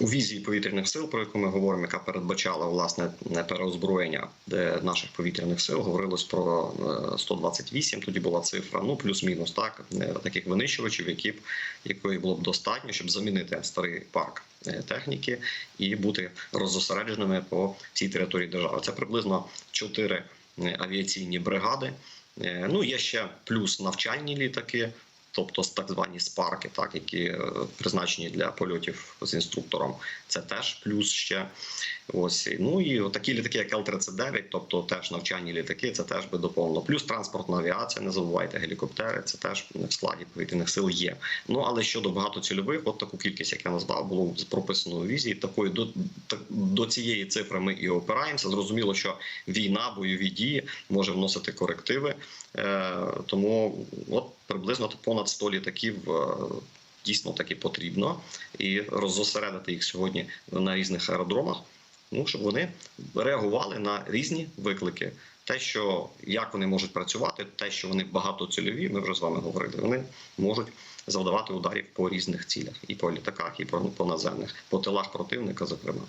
у візії повітряних сил, про яку ми говоримо, яка передбачала власне не переозброєння наших повітряних сил, говорилось про е, 128, Тоді була цифра, ну плюс-мінус, так е, таких винищувачів, які б якої було б достатньо, щоб замінити старий парк е, техніки і бути роззосередженими по всій території держави. Це приблизно 4 авіаційні бригади. Е, Ну є ще плюс навчальні літаки. Тобто так звані спарки, так які е, призначені для польотів з інструктором, це теж плюс ще. Ось ну і такі літаки, як Л-39, тобто теж навчальні літаки, це теж би доповнено. Плюс транспортна авіація, не забувайте, гелікоптери, це теж в складі повітряних сил є. Ну але щодо багатоцільових, от таку кількість, як я назвав, було прописано у візії. Такої до, до цієї цифри ми і опираємося. Зрозуміло, що війна, бойові дії може вносити корективи. Е, тому от приблизно понад 100 літаків. е, Дійсно таки потрібно і роззосередити їх сьогодні на різних аеродромах. Ну щоб вони реагували на різні виклики. Те, що як вони можуть працювати, те, що вони багатоцільові, ми вже з вами говорили. Вони можуть завдавати ударів по різних цілях, і по літаках, і по, по наземних, по тилах противника, зокрема.